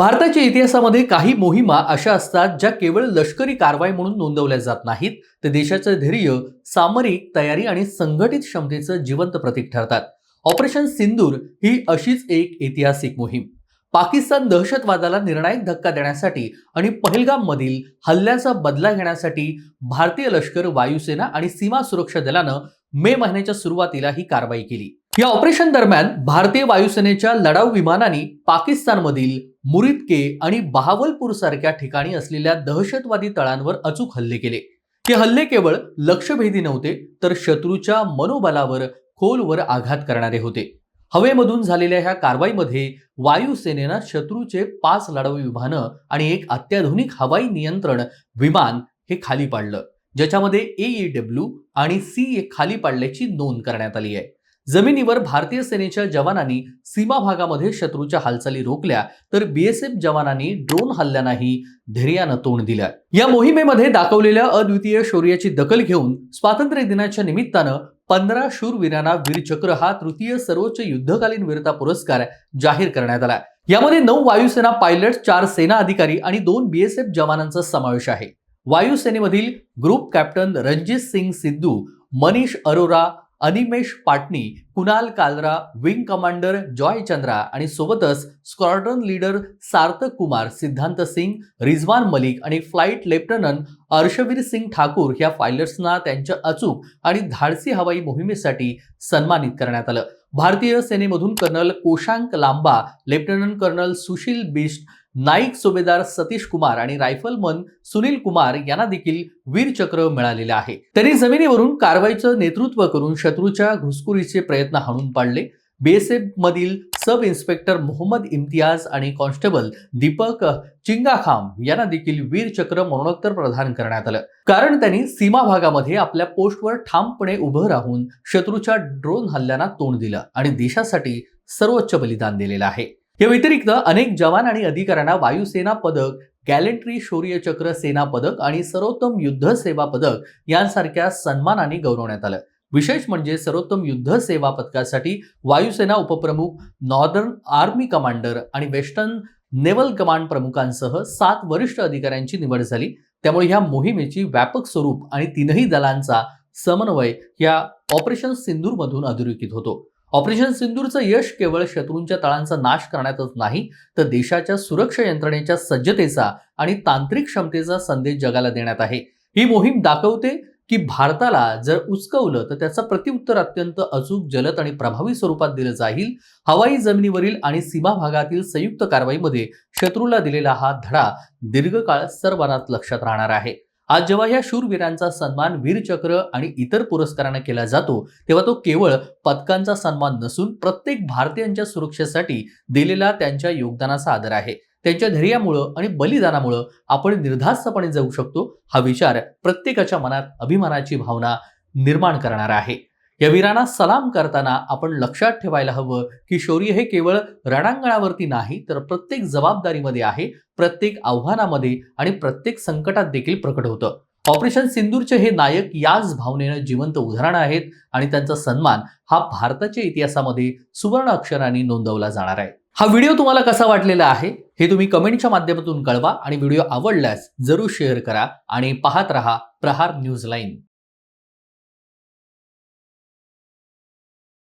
भारताच्या इतिहासामध्ये काही मोहिमा अशा असतात ज्या केवळ लष्करी कारवाई म्हणून नोंदवल्या जात नाहीत. तर देशाचं धैर्य सामरिक तयारी आणि संघटित क्षमतेचं जिवंत प्रतीक ठरतात. ऑपरेशन सिंदूर ही अशीच एक ऐतिहासिक मोहीम. पाकिस्तान दहशतवादाला निर्णायक धक्का देण्यासाठी आणि पहलगाममधील हल्ल्याचा बदला घेण्यासाठी भारतीय लष्कर वायुसेना आणि सीमा सुरक्षा दलानं मे महिन्याच्या सुरुवातीला ही कारवाई केली. या ऑपरेशन दरम्यान भारतीय वायुसेनेच्या लढाऊ विमानांनी पाकिस्तानमधील मुरिदके आणि बहावलपूर सारख्या ठिकाणी असलेल्या दहशतवादी तळांवर अचूक हल्ले केले. हे हल्ले केवळ लक्षभेदी नव्हते तर शत्रूच्या मनोबलावर खोलवर आघात करणारे होते. हवेमधून झालेल्या ह्या कारवाईमध्ये वायुसेनेनं शत्रूचे पाच लढाऊ विमानं आणि एक अत्याधुनिक हवाई नियंत्रण विमान हे खाली पाडलं ज्याच्यामध्ये ए डब्ल्यू आणि सी ए खाली पाडल्याची नोंद करण्यात आली आहे. जमिनीवर भारतीय सेनेच्या जवानांनी सीमा भागामध्ये शत्रूच्या हालचाली रोखल्या तर बीएसएफ जवानांनी ड्रोन हल्ल्यांनाही धैर्यानं तोंड दिलं या मोहिमेमध्ये दाखवलेल्या अद्वितीय शौर्याची दखल घेऊन स्वातंत्र्य दिनाच्या निमित्तानं पंधरा शूरवीरांना वीरचक्र हा तृतीय सर्वोच्च युद्धकालीन वीरता पुरस्कार जाहीर करण्यात आला. यामध्ये नऊ वायुसेना पायलट चार सेना अधिकारी आणि दोन बीएसएफ जवानांचा समावेश आहे. वायुसेनेमधील group captain Ranjit Singh Sidhu Manish Arora Animesh Patni Kunal Kalra wing commander Joy Chandra आणि सोबतच स्क्वॉड्रन लीडर सार्थक कुमार सिद्धांत सिंग रिझवान मलिक आणि फ्लाईट लेफ्टनंट अर्शवीर सिंग ठाकूर या पायलट्सना त्यांच्या अचूक आणि धाडसी हवाई मोहिमेसाठी सन्मानित करण्यात आलं. भारतीय सेनेमधून colonel Koshank Lamba lieutenant colonel Sushil Bisht naik subedar Satish Kumar आणि रायफलमन सुनील कुमार यांना देखील वीरचक्र मिळालेलं आहे. त्यांनी जमिनीवरून कारवाईचं नेतृत्व करून शत्रूच्या घुसखोरीचे प्रयत्न हाणून पाडले. बीएसएफमधील सब इन्स्पेक्टर मोहम्मद इम्तियाज आणि कॉन्स्टेबल दीपक चिंगाखाम यांना देखील वीरचक्र मरणोत्तर प्रदान करण्यात आलं. कारण त्यांनी सीमा भागामध्ये आपल्या पोस्टवर ठामपणे उभं राहून शत्रूच्या ड्रोन हल्ल्यांना तोंड दिलं आणि देशासाठी सर्वोच्च बलिदान दिलेलं आहे. या व्यतिरिक्त अनेक जवान आणि अधिकाऱ्यांना वायुसेना पदक गॅलेंट्री शौर्य चक्र सेना पदक आणि सर्वोत्तम युद्ध सेवा पदक यांसारख्या सन्मानाने गौरवण्यात आलं. विशेष म्हणजे सर्वोत्तम युद्ध सेवा पदकासाठी वायुसेना उपप्रमुख नॉर्दर्न आर्मी कमांडर आणि वेस्टर्न नेव्हल कमांड प्रमुखांसह सात वरिष्ठ अधिकाऱ्यांची निवड झाली. त्यामुळे ह्या मोहिमेची व्यापक स्वरूप आणि तीनही दलांचा समन्वय या ऑपरेशन सिंदूरमधून अधोरेखित होतो. ऑपरेशन सिंदूरचं यश केवळ शत्रूंच्या तळांचा नाश करण्यातच नाही तर देशाच्या सुरक्षा यंत्रणेच्या सज्जतेचा आणि तांत्रिक क्षमतेचा संदेश जगाला देण्यात आहे. ही मोहीम दाखवते की भारताला जर उचकवलं तर त्याचं प्रत्युत्तर अत्यंत अचूक जलद आणि प्रभावी स्वरूपात दिलं जाईल. हवाई जमिनीवरील आणि सीमा भागातील संयुक्त कारवाईमध्ये शत्रूला दिलेला हा धडा दीर्घकाळ सर्वांनाच लक्षात राहणार आहे. आज जेव्हा या शूरवीरांचा सन्मान वीरचक्र आणि इतर पुरस्कारांना केला जातो तेव्हा तो केवळ पदकांचा सन्मान नसून प्रत्येक भारतीयांच्या सुरक्षेसाठी दिलेला त्यांच्या योगदानाचा आदर आहे. त्यांच्या धैर्यामुळं आणि बलिदानामुळं आपण निर्धास्तपणे जाऊ शकतो हा विचार प्रत्येकाच्या मनात अभिमानाची भावना निर्माण करणारा आहे. या वीरांना सलाम करताना आपण लक्षात ठेवायला हवं की शौर्य हे केवळ रणांगणावरती नाही तर प्रत्येक जबाबदारीमध्ये आहे प्रत्येक आव्हानामध्ये आणि प्रत्येक संकटात देखील प्रकट होतं. ऑपरेशन सिंदूरचे हे नायक याच भावनेनं जिवंत उदाहरणं आहेत आणि त्यांचा सन्मान हा भारताच्या इतिहासामध्ये सुवर्ण अक्षरांनी नोंदवला जाणार आहे. हा व्हिडिओ तुम्हाला कसा वाटलेला आहे हे तुम्ही कमेंटच्या माध्यमातून कळवा आणि व्हिडिओ आवडल्यास जरूर शेअर करा आणि पाहत रहा प्रहार न्यूज लाईन